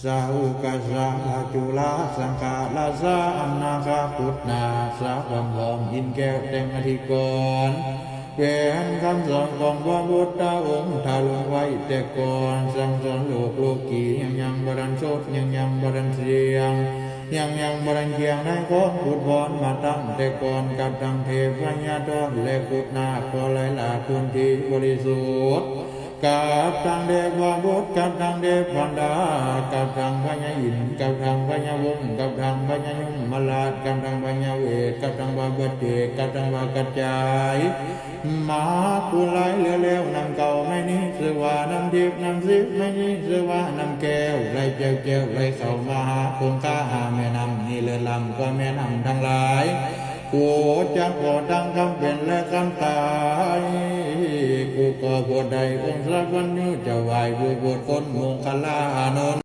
สาอุกัสสะจุลาสังกาลาสาอันนาคาพุทนาสาวังหอมอินแก้วแต่งอธิกรเป็นคำสอนของพระพุทธองค์ทาลงไว้แต่ก่อนสั่งสอนโลกโลกียังยังบรันโชดยังยังบรันเสียงยังยังบรันเคียงได้ก็พุทธพรมาตั้งแต่ก่อนกับดังเทพญาตอนและพุทธนาขอไหลลาคุณที่บริสุทธิ์ กับทางเดวาบุตรกับทางเดชพันดากับทางพญาอินกับทางพญาวงกับทางพญายุมมาลาดกับทางพญาเวทกับทางวาบเจกับทางวากระจายมากุไลเหลือแล้วนำเก่าไม่นี้สวานำทิพนำสิบไม่นี้สวานำแก้วไหลเจ้าแก้วไหลเข้ามาหาคงค่าหาแม่นำนี่เรือลำก็แม่นำทั้งหลายกูจะขอตั้งคำเป็นและคำตาย ใดองค์สรวันยุจะไหวบูบุตรคนมงคลาอานน